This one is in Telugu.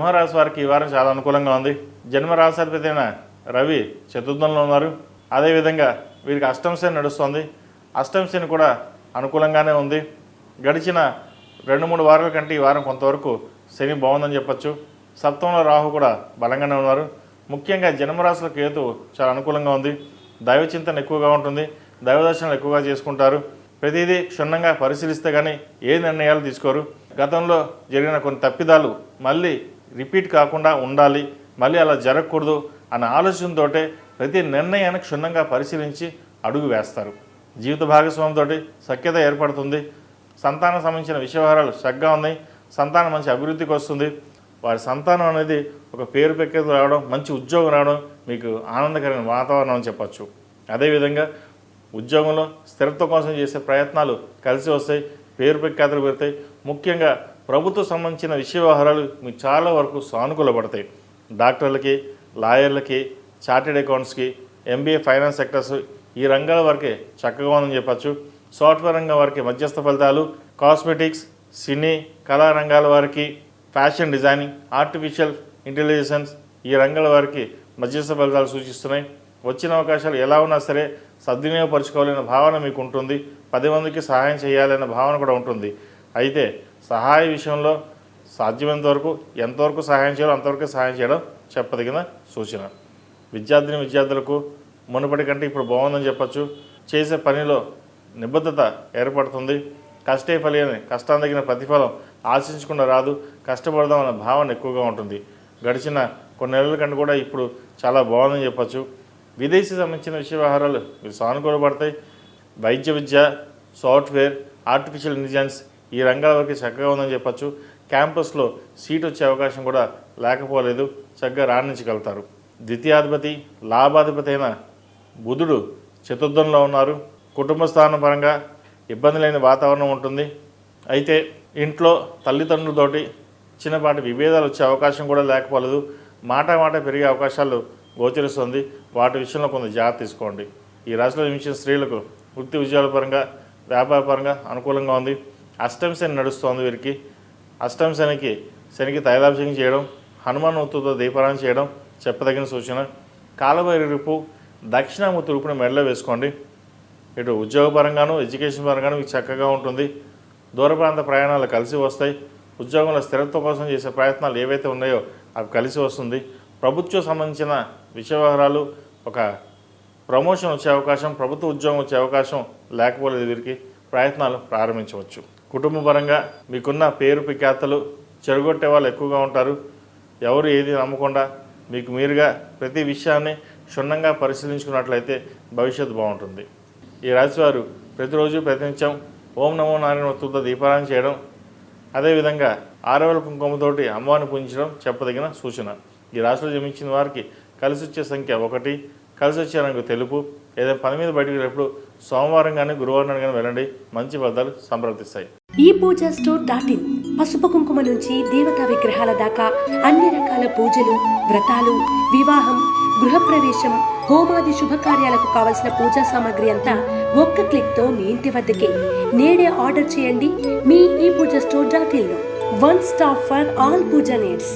సింహరాశి వారికి ఈ వారం చాలా అనుకూలంగా ఉంది. జన్మరాశాధిపతి రవి చతుర్థంలో ఉన్నారు. అదేవిధంగా వీరికి అష్టంశని నడుస్తుంది. అష్టంశని కూడా అనుకూలంగానే ఉంది. గడిచిన రెండు మూడు వారాల కంటే ఈ వారం కొంతవరకు శని బాగుందని చెప్పొచ్చు. సప్తంలో రాహు కూడా బలంగానే ఉన్నారు. ముఖ్యంగా జన్మరాశుల కేతు చాలా అనుకూలంగా ఉంది. దైవ చింతన ఎక్కువగా ఉంటుంది. దైవ దర్శనాలు ఎక్కువగా చేసుకుంటారు. ప్రతిదీ క్షుణ్ణంగా పరిశీలిస్తే కానీ ఏ నిర్ణయాలు తీసుకోరు. గతంలో జరిగిన కొన్ని తప్పిదాలు మళ్ళీ రిపీట్ కాకుండా ఉండాలి మళ్ళీ అలా జరగకూడదు అన్న ఆలోచనతో ప్రతి నిర్ణయాన్ని క్షుణ్ణంగా పరిశీలించి అడుగు వేస్తారు. జీవిత భాగస్వామితో సఖ్యత ఏర్పడుతుంది. సంతానం సంబంధించిన విషయవహారాలు చక్కగా ఉన్నాయి. సంతానం మంచి అభివృద్ధికి వస్తుంది. వారి సంతానం అనేది ఒక పేరు పెక్కేది రావడం మంచి ఉద్యోగం రావడం మీకు ఆనందకరమైన వాతావరణం అని చెప్పచ్చు. అదేవిధంగా ఉద్యోగంలో స్థిరత్వం కోసం చేసే ప్రయత్నాలు కలిసి వస్తాయి. పేరు ప్రఖ్యాతులు పెడతాయి ముఖ్యంగా ప్రభుత్వ సంబంధించిన విషయ వ్యవహారాలు మీకు చాలా వరకు సానుకూలపడతాయి. డాక్టర్లకి లాయర్లకి చార్టెడ్ అకౌంట్స్కి ఎంబీఏ ఫైనాన్స్ సెక్టర్స్ ఈ రంగాల వరకే చక్కగా ఉందని చెప్పచ్చు. సాఫ్ట్వేర్ రంగం వారికి మధ్యస్థ ఫలితాలు కాస్మెటిక్స్ సినీ కళా రంగాల వారికి ఫ్యాషన్ డిజైనింగ్ ఆర్టిఫిషియల్ ఇంటెలిజెన్స్ ఈ రంగాల వారికి మధ్యస్థ ఫలితాలు సూచిస్తున్నాయి. వచ్చిన అవకాశాలు ఎలా ఉన్నా సరే సద్వినియోగపరచుకోవాలనే భావన మీకు ఉంటుంది పది మందికి సహాయం చేయాలనే భావన కూడా ఉంటుంది. అయితే సహాయ విషయంలో సాధ్యమైనంత వరకు ఎంతవరకు సహాయం చేయాలో అంతవరకు సహాయం చేయడం చెప్పదగిన సూచన. విద్యార్థిని విద్యార్థులకు మునుపటి కంటే ఇప్పుడు బాగుందని చెప్పచ్చు. చేసే పనిలో నిబద్ధత ఏర్పడుతుంది. కష్టే ఫలి అని కష్టాన్ని తగిన ప్రతిఫలం ఆశించకుండా రాదు. కష్టపడదాం అనే భావన ఎక్కువగా ఉంటుంది. గడిచిన కొన్ని నెలల కంటే కూడా ఇప్పుడు చాలా బాగుందని చెప్పచ్చు. విదేశీ సంబంధించిన విషయ వ్యవహారాలు మీరు సానుకూలపడతాయి. వైద్య విద్య సాఫ్ట్వేర్ ఆర్టిఫిషియల్ ఇంటెలిజెన్స్ ఈ రంగాల వరకు చక్కగా ఉందని చెప్పచ్చు. క్యాంపస్లో సీట్ వచ్చే అవకాశం కూడా లేకపోలేదు. చక్కగా రాణించగలుగుతారు. ద్వితీయాధిపతి లాభాధిపతి అయిన బుధుడు చతుర్థంలో ఉన్నారు. కుటుంబ స్థానం పరంగా ఇబ్బంది లేని వాతావరణం ఉంటుంది. అయితే ఇంట్లో తల్లిదండ్రులతోటి చిన్నపాటి విభేదాలు వచ్చే అవకాశం కూడా లేకపోలేదు. మాట మాట పెరిగే అవకాశాలు గోచరిస్తుంది. వాటి విషయంలో కొంత జాగ్రత్త తీసుకోండి. ఈ రాశిలో జన్మించిన స్త్రీలకు వృత్తి ఉద్యోగాల పరంగా వ్యాపార పరంగా అనుకూలంగా ఉంది. అష్టమి శని నడుస్తోంది వీరికి. అష్టమి శనికి శనికి తైలాభిషేకం చేయడం హనుమాన్ ఉత్తుతో దీపారాయణ చేయడం చెప్పదగిన సూచన. కాలభైరపు దక్షిణామూర్తి రూపును మెడలో వేసుకోండి. ఇటు ఉద్యోగపరంగాను ఎడ్యుకేషన్ పరంగాను మీకు చక్కగా ఉంటుంది. దూర ప్రాంత ప్రయాణాలు కలిసి వస్తాయి. ఉద్యోగంలో స్థిరత్వం కోసం చేసే ప్రయత్నాలు ఏవైతే ఉన్నాయో అవి కలిసి వస్తుంది. ప్రభుత్వం సంబంధించిన విషయ వ్యవహారాలు ఒక ప్రమోషన్ వచ్చే అవకాశం ప్రభుత్వ ఉద్యోగం వచ్చే అవకాశం లేకపోలేదు వీరికి. ప్రయత్నాలు ప్రారంభించవచ్చు. కుటుంబ పరంగా మీకున్న పేరు ప్రఖ్యాతలు చెరగొట్టే వాళ్ళు ఎక్కువగా ఉంటారు. ఎవరు ఏది నమ్మకుండా మీకు మీరుగా ప్రతి విషయాన్ని క్షుణ్ణంగా పరిశీలించుకున్నట్లయితే భవిష్యత్తు బాగుంటుంది. ఈ రాశివారు ప్రతిరోజు ప్రతినిత్యం ఓం నమో నారాయణ వస్తువుతో దీపారాయణ చేయడం అదేవిధంగా ఆరవల కుంకుమతోటి అమ్మవారిని పూజించడం చెప్పదగిన సూచన. ఈ రాశిలో జన్మించిన వారికి కలిసి వచ్చే సంఖ్య ఒకటి. కలిసి వచ్చే రంగు తెలుపు. ఏదైనా పని మీద బయటకు వెళ్ళినప్పుడు సోమవారం కానీ గురువారం కానీ వెళ్ళండి. మంచి ఫలితాలు సంప్రాప్తిస్తాయి ఈ పూజ స్టోర్ డాట్ ఇన్ పసుపు కుంకుమ నుంచి దేవతా విగ్రహాల దాకా అన్ని రకాల పూజలు వ్రతాలు వివాహం గృహప్రవేశం హోమాది శుభకార్యాలకు కావలసిన పూజా సామాగ్రి అంతా ఒక్క క్లిక్తో మీ ఇంటి వద్దకే. నేడే ఆర్డర్ చేయండి మీ ఈ Puja store dot in one stop for all puja needs.